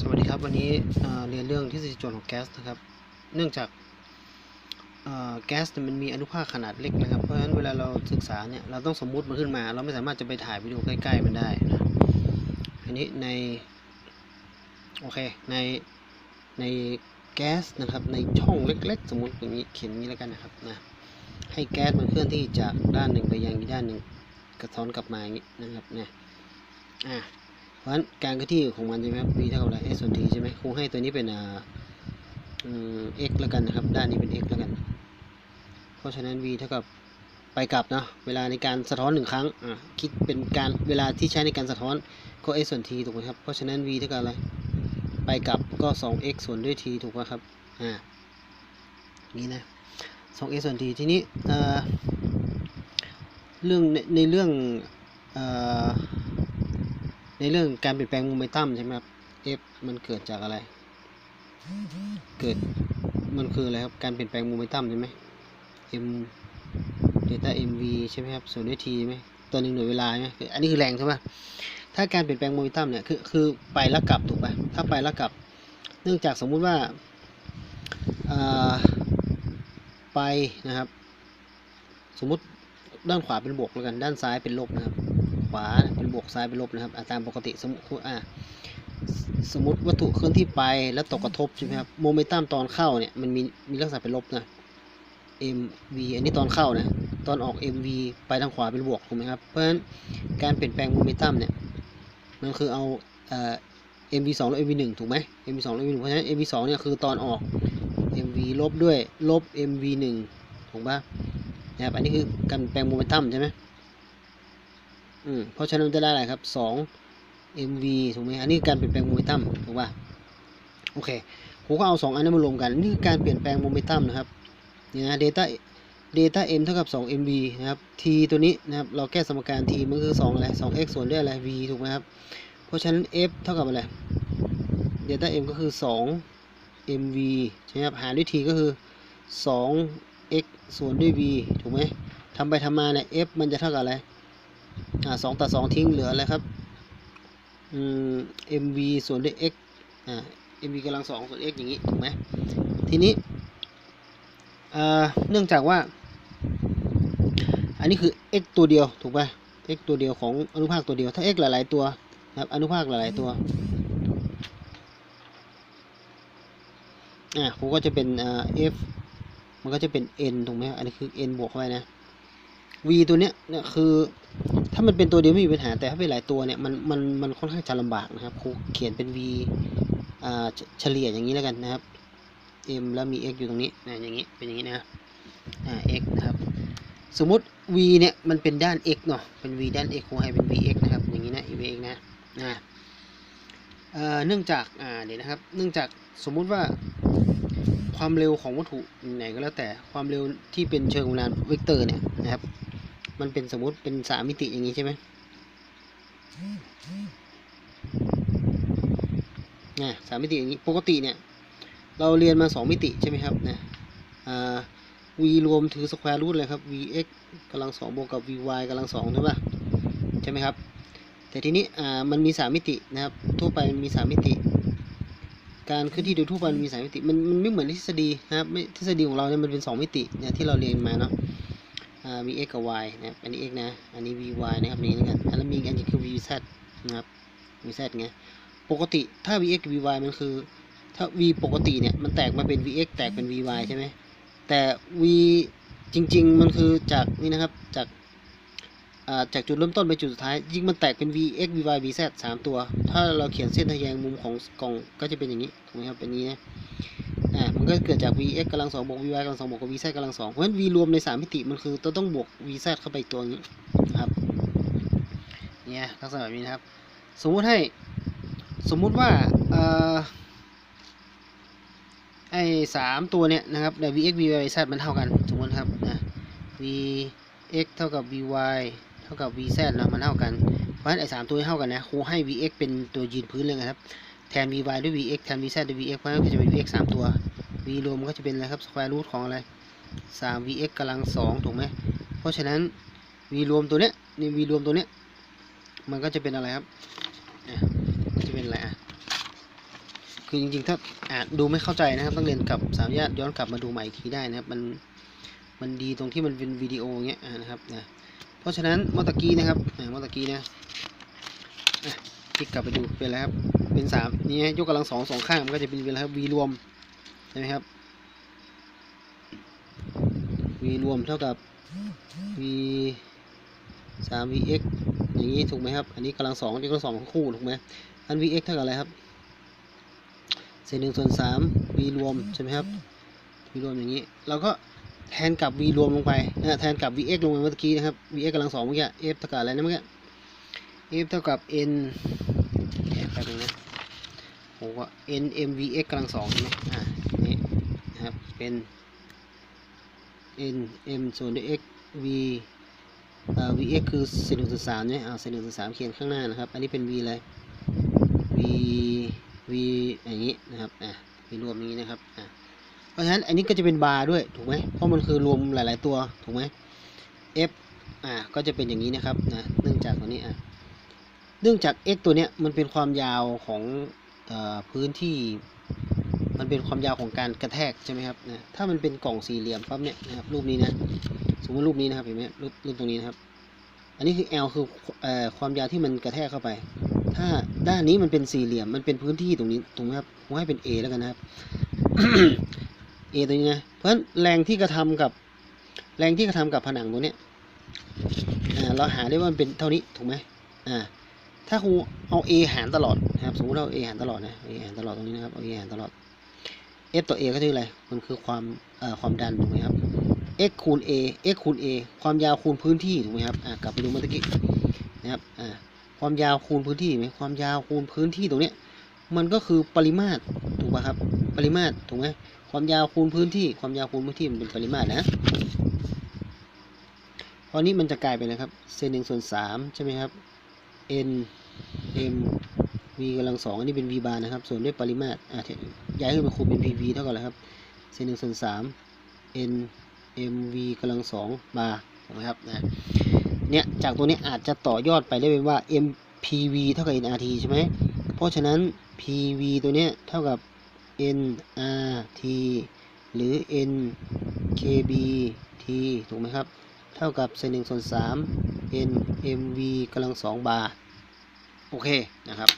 สวัสดีครับวันนี้เรียนเรื่องทฤษฎีโจทย์ของแก๊สนะครับ เนื่องจากแก๊สเนี่ยมันมีอนุภาคขนาดเล็กนะครับ เพราะฉะนั้นเวลาเราศึกษาเนี่ยเราต้องสมมุติมันขึ้นมา เราไม่สามารถจะไปถ่ายวิดีโอใกล้ ๆ มันได้นะอันนี้ในโอเคในในแก๊สนะครับในช่องเล็ก ๆ สมมติอย่างนี้เขียนอย่างนี้แล้วกันนะครับนะให้แก๊สมันเคลื่อนที่จากด้านหนึ่งไปยังอีกด้านหนึ่งกระท้อนกลับมาอย่างนี้นะครับเนะอ่า ราะฉะนั้นการเคลื่อนที่ของมันใช่ไหมครับ v เท่ากับอะไร s ส่วน t ใช่ไหมครูให้ตัวนี้เป็นอ่าอืม x แล้วกันนะครับ ด้านนี้เป็น x แล้วกัน เพราะฉะนั้น v เท่ากับไปกลับเนาะเวลาในการสะท้อนหนึ่งครั้งอะคิดเป็นการเวลาที่ใช้ในการสะท้อนก็ s ส่วน t ถูกไหมครับเพราะฉะนั้น v เท่ากับอะไรไปกลับก็ 2x ส่วนด้วย t ถูกไหมครับอ่านี่นะ 2x ส่วน t ทีนี้เอ่อเรื่องในในเรื่องเอ่อ ในเรื่องการเปลี่ยนแปลงโมเมนตัมใช่ไหมครับ F มันเกิดจากอะไร เกิดมันคืออะไรครับ การเปลี่ยนแปลงโมเมนตัมใช่ไหม M เดต้า mv ใช่ไหมครับ ส่วนด้วย t ใช่ไหมตัวหนึ่งหน่วยเวลาใช่ไหมอันนี้คือแรงใช่ไหมถ้าการเปลี่ยนแปลงโมเมนตัมเนี่ย คือ คือไปแล้วกลับถูกป่ะ ถ้าไปแล้วกลับ เนื่องจากสมมุติว่าอ่าไปนะครับ สมมุติด้านขวาเป็นบวกแล้วกัน ด้านซ้ายเป็นลบนะครับ ขวาเป็นบวกซ้ายเป็นลบนะครับอะตามปกติสมมติอะสมมติวัตถุเคลื่อนที่ไปแล้วตกกระทบใช่ไหมครับโมเมนตัมตอนเข้าเนี่ยมันมีมีลักษณะเป็นลบนะ mv อันนี้ตอนเข้านะตอนออก mv ไปทางขวาเป็นบวกถูกไหมครับเพราะฉะนั้นการเปลี่ยนแปลงโมเมนตัมเนี่ยมันคือเอาเอ่อ mv 2ลบ mv 1ถูกไหม mv 2ลบ mv 1เพราะฉะนั้น mv 2เนี่ยคือตอนออก mv ลบด้วยลบ mv 1ถูกปะนะครับอันนี้คือการแปลงโมเมนตัมใช่ไหม อืมเพราะฉะนั้นจะได้อะไรครับสอง mv ถูกไหมอันนี้การเปลี่ยนแปลงโมเมนตัมถูกป่ะโอเคผมก็เอาสองอันนี้มารวมกัน นี่คือการเปลี่ยนแปลงโมเมนตัมนะครับเนี่นะ data data m เท่ากับ2 mv นะครับ t ตัวนี้นะครับเราแก้สมการ t มันคือ2อะไร 2x ส่วนด้วยอะไร v ถูกไหมครับ เพราะฉะนั้น f เท่ากับอะไร data m ก็คือ 2 mv ใช่ไหมครับ หารด้วย t ก็คือ 2 x ส่วนด้วย v ถูกไหมทำไปทำมาเนี่ย f มันจะเท่ากับอะไร สองตัดสองทิ้งเหลืออะไรครับอืม mv ส่วนด้วย x อ่า mv กำลังสองส่วน x อย่างนี้ถูกไหมทีนี้อ่าเนื่องจากว่า อันนี้คือ x ตัวเดียวถูกป่ะ x ตัวเดียวของอนุภาคตัวเดียวถ้า x หลาย ๆ ตัวนะครับอนุภาคหลาย ๆ ตัวอ่าผมก็จะเป็นอ่า f มันก็จะเป็น n ถูกไหมอันนี้คือ n บวกเข้าไปนะ v ตัวเนี้ยเนี่ยคือ ถ้ามันเป็นตัวเดียวไม่มีปัญหาแต่ถ้าเป็นหลายตัวเนี่ยมันมันมันค่อนข้างจะลำบากนะครับครูเขียนเป็น v อ่าเฉลี่ยอย่างนี้แล้วกันนะครับ m แล้วมี x อยู่ตรงนี้นะอย่างนี้เป็นอย่างนี้นะอ่า x นะครับสมมุติ v เนี่ยมันเป็นด้าน x เนาะเป็น v ด้าน x ครูให้เป็น vx นะครับอย่างนี้นะ vx นะนะเอ่อเนื่องจากอ่าเดี๋ยวนะครับ เนื่องจากสมมุติว่าความเร็วของวัตถุไหนก็แล้วแต่ความเร็วที่เป็นเชิงวลาเวกเตอร์เนี่ยนะครับ มันเป็นสมมติเป็นสามมิติอย่างนี้ใช่ไหมนะสามมิติอย่างนี้ ปกติเนี่ย เราเรียนมาสองมิติใช่ไหมครับนะอ่า v รวมถือสแควร์รูทเลยครับ vx กำลังสองบวกกับ vy กำลังสองใช่ปะใช่ไหมครับ แต่ทีนี้อ่ามันมีสามมิตินะครับ ทั่วไปมันมีสามมิติ การเคลื่อนที่โดยทั่วไปมันมีสามมิติ มันมันไม่เหมือนทฤษฎีนะครับไม่ทฤษฎีของเราเนี่ยมันเป็นสองมิติเนี่ยที่เราเรียนมาเนาะ vx กับ y นะครับอันนี้ x นะอันนี้ vy นะครับนี่นะครับอันนั้นมีอันนึงคือ vz นะครับ vz ไงปกติถ้า vx กับ vy มันคือ ถ้า v ปกติเนี่ยมันแตกมาเป็น vx แตกเป็น vy ใช่ไหมแต่ v จริง ๆ มันคือจากนี่นะครับจากาจากจุดเริ่มต้นไปจุดสุดท้ายจริงมันแตกเป็น vx vy vz สามตัว ถ้าเราเขียนเส้นทะแยงมุมของกล่องก็จะเป็นอย่างนี้ถูกไหมครับเป็นนี้นะ อ่ามันก็เกิดจาก vx กำลังสองบวก vy กำลังสองบวกกับ vz กำลังสองเพราะฉะนั้น v รวมในสามมิติมันคือต้องต้องบวก vz เข้าไปตัวนี้นะครับเนี่ยลักษณะแบบนี้นะครับ สมมุติให้สมมุติว่าเอ่อไอ้สามตัวเนี่ยนะครับใน vx vy vz มันเท่ากันสมมติครับนะ vx เท่ากับ vy เท่ากับ vz นะมันเท่ากัน เพราะฉะนั้นไอ้สามตัวนี้เท่ากันนะครูให้ vx เป็นตัวยืนพื้นเลยนะครับแทน vy ด้วย vx แทน vz ด้วย vx เพราะฉะนั้นก็จะเป็น vx สามตัว v รวมก็จะเป็นอะไรครับ square root ของอะไรสาม vx กำลังสองถูกไหมเพราะฉะนั้น v รวมตัวเนี้ยนี่ v รวมตัวเนี้ยมันก็จะเป็นอะไรครับเนี่ยจะเป็นอะไรอะคือจริงๆถ้าอาจดูไม่เข้าใจนะครับต้องเรียนกลับสามารถย้อนกลับมาดูใหม่อีกทีได้นะครับมันมันดีตรงที่มันเป็นวิดีโอเงี้ยนะครับนะเพราะฉะนั้นเมอตะกี้นะครับอ่าเมอตะกี้นะคลิกกลับไปดูเป็นอะไรครับเป็นสามนี่ยกกำลังสองสองข้างมันก็จะเป็นเป็นอะไรครับ v รวม ช่ไหมครับ v รวมเท่ากับ v สาม vx อย่างนี้ถูกไหมครับ อันนี้กำลังสองยกกำลังสองทั้งคู่ถูกไหมอัน vx เท่ากับอะไรครับเศษหนึ่งส่วนสาม v รวมใช่ไหมครับ v รวมอย่างนี้ เราก็แทนกับ v รวมลงไปนะแทนกับ vx ลงไปเมื่อกี้นะครับ vx กำลังสองเมื่อกี้ f เท่ากับอะไรนะเมื่อกี้ f เท่ากับ n แป๊บนึงนะผมว่า n m vx กำลังสองใช่ไหมอ่า เป็น n m ส่วนด้วย x v เอ่อ vx คือเศษหนึ่งส่วนสามเนี่ยเอาเศษหนึ่งส่วนสามเขียนข้างหน้านะครับ อันนี้เป็น v อะไร v v อย่างนี้นะครับอะ v รวมอย่างนี้นะครับอะเพราะฉะนั้นอันนี้ก็จะเป็นบาร์ด้วยถูกไหมเพราะมันคือรวมหลาย ๆตัวถูกไหม f อ่าก็จะเป็นอย่างนี้นะครับนะเนื่องจากตัวนี้อะเนื่องจาก x ตัวเนี้ยมันเป็นความยาวของอพื้นที่ มันเป็นความยาวของการกระแทกใช่ไหมครับนะถ้ามันเป็นกล่องสี่เหลี่ยมปั๊บเนี่ยนะครับรูปนี้นะสมมติรูปนี้นะครับเห็นไหมรูปรูปตรงนี้นะครับ อันนี้คือ L คือเอ่อความยาวที่มันกระแทกเข้าไป ถ้าด้านนี้มันเป็นสี่เหลี่ยมมันเป็นพื้นที่ตรงนี้ตรงนี้ครับผมให้เป็น A แล้วกันนะครับ A ตรงนี้นะเพราะฉะนั้นแรงที่กระทำกับแรงที่กระทำกับผนังตรงเนี้ยเราหาได้ว่ามันเป็นเท่านี้ถูกไหมอ่าถ้าครูเอา A หารตลอดนะครับสมมติเรา A หารตลอดนะ A หารตลอดตรงนี้นะครับเอา A หารตลอด F ต่อ A ก็คืออะไร มันคือความความดันถูกไหมครับ x คูณ a x คูณ a ความยาวคูณพื้นที่ถูกไหมครับกลับไปดูเมื่อกี้นะครับความยาวคูณพื้นที่ไหมความยาวคูณพื้นที่ตรงนี้มันก็คือปริมาตรถูกป่ะครับ ปริมาตรถูกไหมความยาวคูณพื้นที่ ความยาวคูณพื้นที่มันเป็นปริมาตรนะเพราะนี้มันจะกลายเป็นนะครับเศษหนึ่งส่วนสามใช่ไหมครับ n m v กำลังสองอันนี้เป็น v bar นะครับ ส่วนด้วยปริมาตรอ่าย้ายขึ้นมาคูณเป็น pv เท่ากับอะไรครับเศษหนึ่งส่วนสาม n mv กำลังสองบาร์ถูกไหมครับนะเนี่ยจากตัวนี้อาจจะต่อยอดไปได้เป็นว่า mpv เท่ากับ nrt ใช่ไหมเพราะฉะนั้น pv ตัวเนี้ยเท่ากับ nrt หรือ nkbt ถูกไหมครับ เท่ากับเศษหนึ่งส่วนสาม n mv กำลังสองบาร์โอเคนะครับ